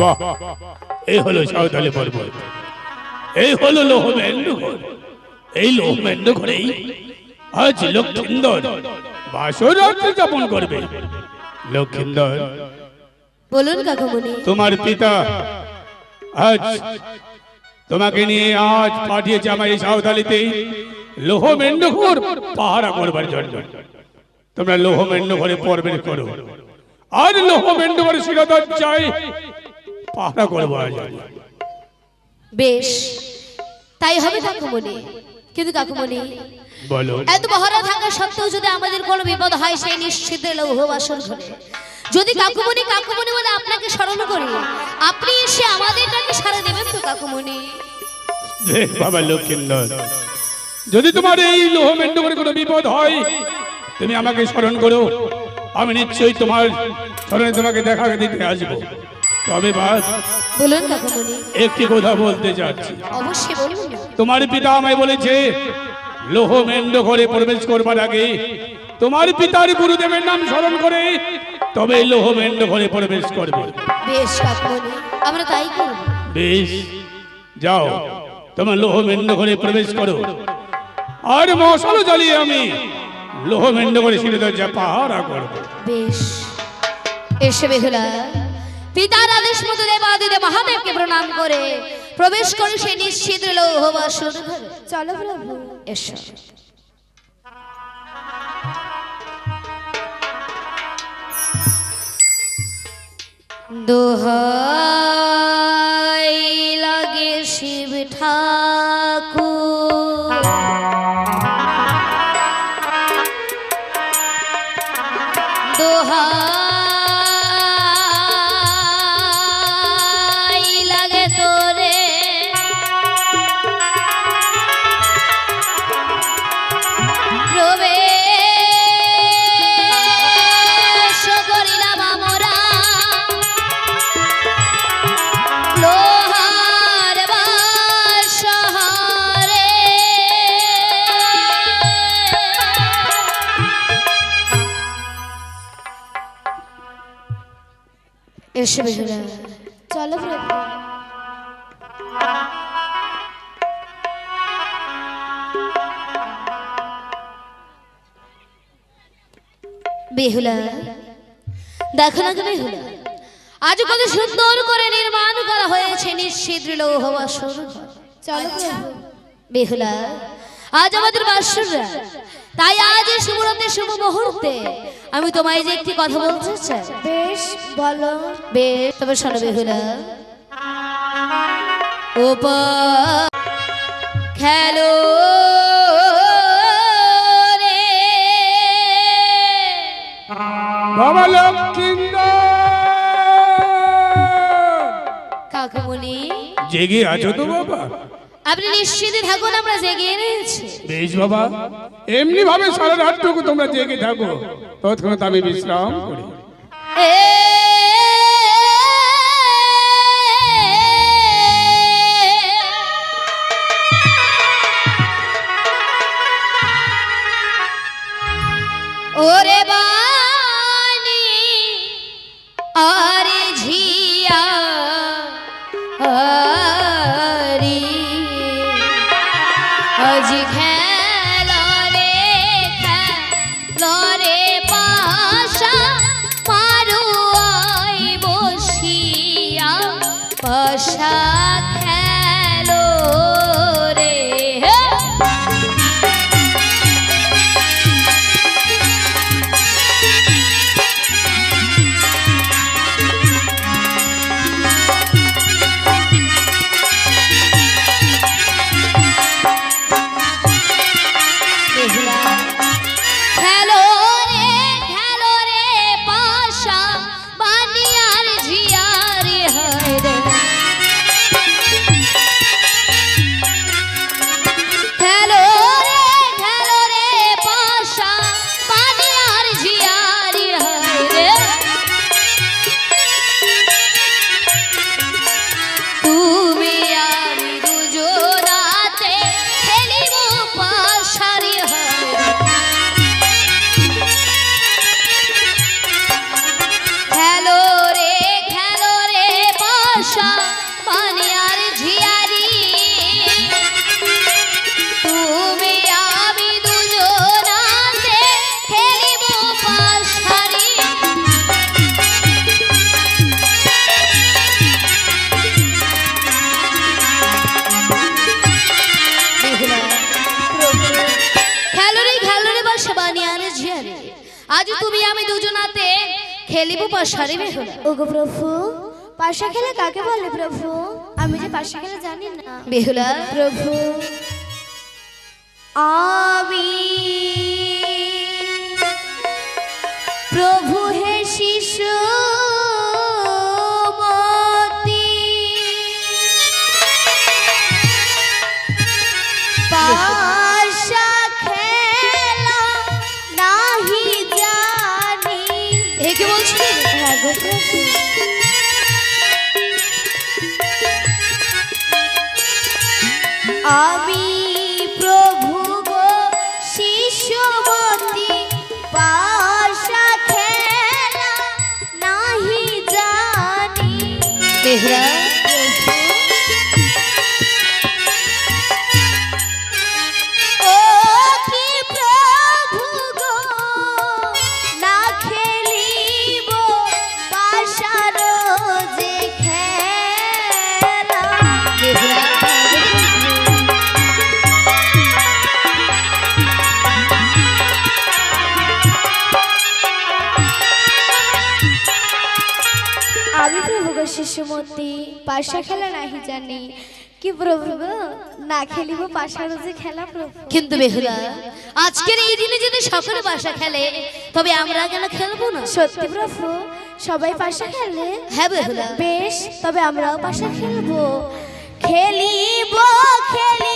বাহ। এই হলো সাঁওতালি পর্বত। এই হলো লোহ মেন্ডঘর। এই লোহ মেন্ডঘরেই আজ লক্ষিন্দর বাসরাত্রি যাপন করবে। লক্ষিন্দর বলুন কাকুমণি তোমার পিতা আজ তোমাকে নিয়ে আজ পাঠিয়েছে আমার এই সাঁওতালিতে লোহ মেন্ডঘর পাহারা করবার জন্য। তোমরা লোহ মেন্ডঘরে প্রবেশ করো। আর লোহ মেন্ডঘরে শিরোদর চাই পাহারা করব আজ আমি। বেশ তাই হবে কাকুমণি। কিন্তু কাকুমণি বলো। এত মহড়া থাকা সত্ত্বেও যদি আমাদের কোনো বিপদ হয় সেই নিশ্চিত লৌহ বাসন ঘরে। যদি কাকুমণি কাকুমণি বলে আপনাকে স্মরণ করি আপনি এসে আমাদের ডাকে সারা দেবেন তো কাকুমণি? দেখ বাবা লক্ষিন্দর যদি তোমার এই লোহ মেন্ডঘরে কোনো বিপদ হয় তুমি আমাকে স্মরণ করো। আমি নিশ্চয়ই তোমার স্মরণে তোমাকে দেখা দিতে আসব। তবে বাস বলুন কাকুমণি। একটি কথা বলতে চাচ্ছি। অবশ্যই বলুন। তোমার পিতা আমায় বলেছে লোহ মেন্ড ঘরে প্রবেশ করবার আগে তোমার পিতার গুরুদেবের নাম স্মরণ করে তবে লোহ মেন্ড ঘরে প্রবেশ করবে। বেশ কাকুমণি আমরা তাই করব। বেশ যাও তোমার লোহ মেন্ড ঘরে প্রবেশ করো। আর মশালো জ্বালিয়ে আমি লোহ মেন্ড ঘরে সিঁড়ি দরজা পাহারা করব। বেশ এসে বেহুলা পিতার আদেশ মতো দেবাদিদে মহাদেবকে প্রণাম করে। প্রবেশ করে সে নিশ্চিত লৌহ দোহাই লাগে শিব ঠাকুর। এসে বেহুলা চলো বেহুলা দেখো না বেহুলা আজ কত সুন্দর করে নির্মাণ করা হয়েছে নিশ্চিদ্র লৌহ ঘর। চলো প্রভু বেহুলা আজ আমাদের বাসুররা তাই আজ এই শুভরাতে শুভ মুহূর্তে আমি তোমায় যে একটি কথা বলতে চাই। বেশ বলো। বেশ তবে শোনো বেহুলা। ওপ খেলো রে বাবা লক্ষিন্দর কাকুমণি। জেগে আছো তো বাবা। আপনি নিশ্চিত থাকুন আমরা জেগে রয়েছি বেশ বাবা এমনি ভাবে সারা রাতটুকু তোমরা জেগে থাকো। তৎক্ষণাৎ আমি বিশ্রাম করি। এ খেলিব পাশারে বেহুলা ওগো প্রভু পাশা খেলা কাকে বলে প্রভু? আমি যে পাশা খেলা জানি না। বেহুলা? প্রভু আমি আমি প্রভু গো শিষ্যমতি পাশা খেলা নাহি জানি। বেহুলা শিশুমতি পাশা খেলা নাহি জানি। কি প্রভু না খেলিব পাশা রোজে খেলা প্রভু। কিন্তু বেহুলা আজকের এই দিনে যদি সকলে পাশা খেলে তবে আমরা কেন খেলব না? সত্যি প্রভু সবাই পাশা খেলে। হ্যাঁ বেহুলা বেশ তবে আমরাও পাশা খেলব। খেলিব খেলিব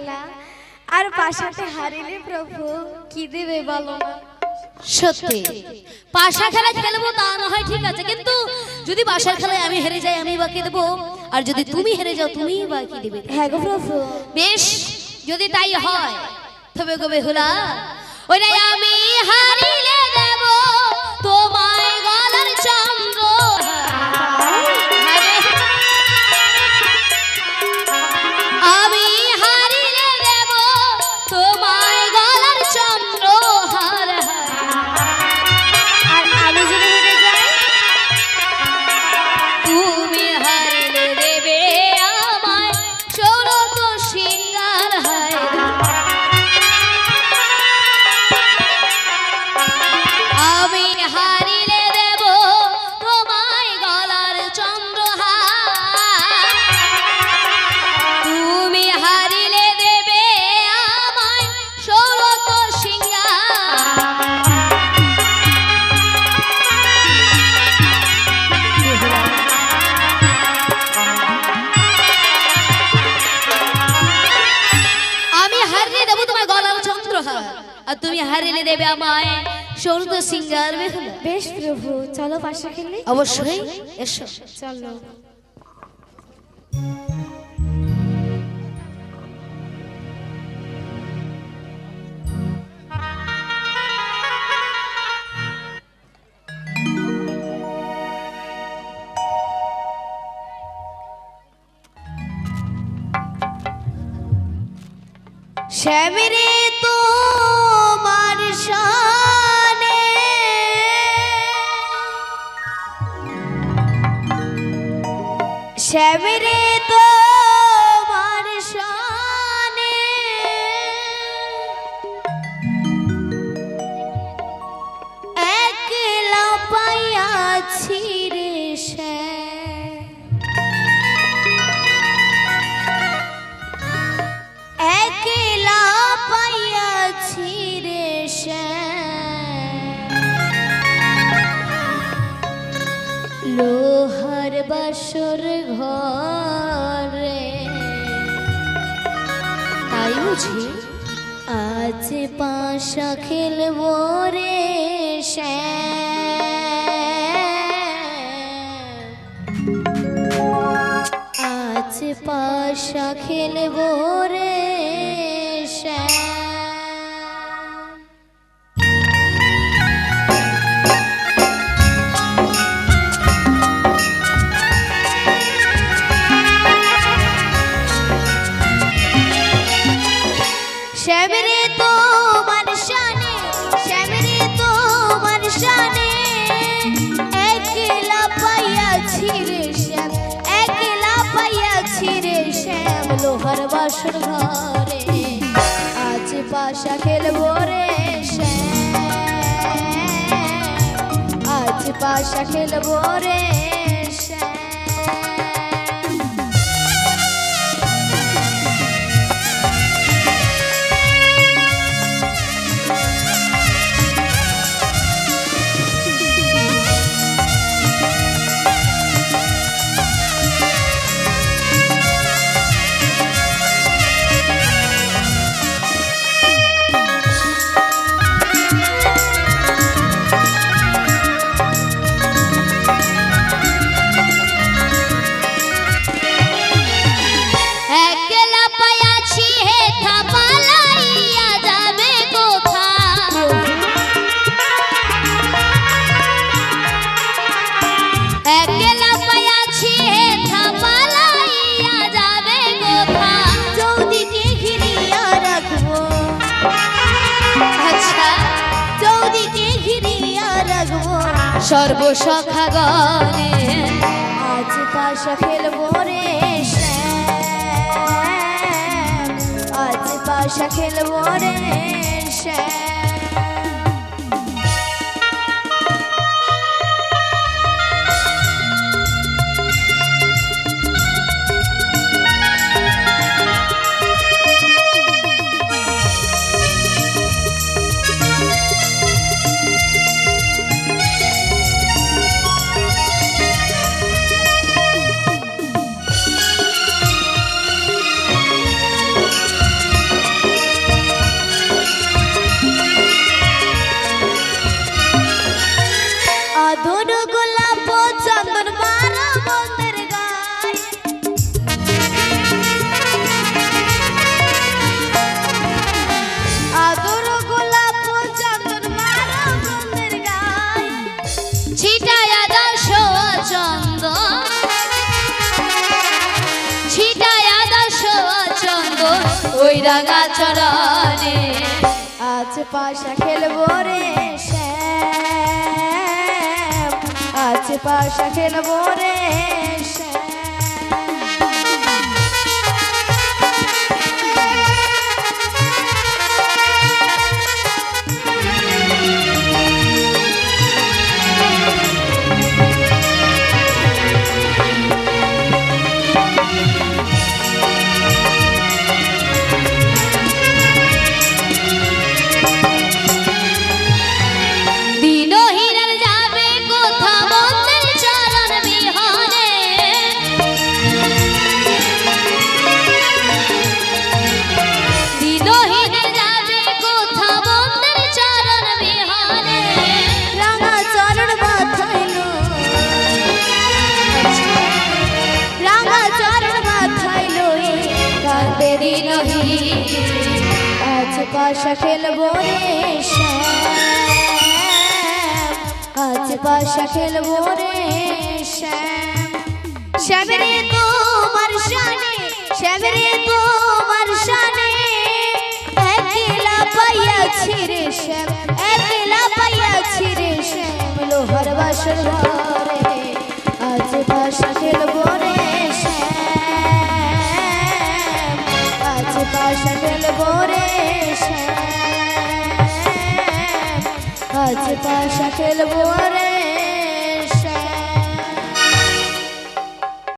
খেলা আর পাশাতে হারিলে প্রভু কি দেবে বলো? সত্যি। পাশা খেলা খেলব তা না হয় ঠিক আছে কিন্তু যদি পাশার খেলায় আমি হেরে যাই আমি বাকি দেবো। আর যদি তুমি হেরে যাও তুমি বাকি দেবে। হ্যাঁ গো প্রভু। বেশ যদি তাই হয় তবে গো বেহুলা ওরে আমি হারিলে দেবে আমায়। সৌরত সিঙ্গার বেশ প্রভু চলো পাশা খেলি। অবশ্যই এসো। চলো। শ্যামরে তোমার শ্যামরে তোমার বাসর ঘরে। তাই বুঝি আজ পাশা খেলব রে আজ পাশা খেলব রে পাশা খেলব রে আজ পাশা খেলব রে সর্বসখা গণে আজ পাশা খেলব রে আজ পাশা খেলব রে শ্যাম। রাঙা। চরণে আজ পাশা খেলব রে শ্যাম। আজ পাশা খেলব রে পাশা খেলব রে শ্যাম। আজ পাশা খেলব রে শ্যাম। শ্যামরে তোমার শানে শ্যামরে তোমার শানে। একলা পাইয়াছি রে শ্যাম, একলা পাইয়াছি রে শ্যাম। লোহার বাসর শ্যাম আজ পাশা খেলব রে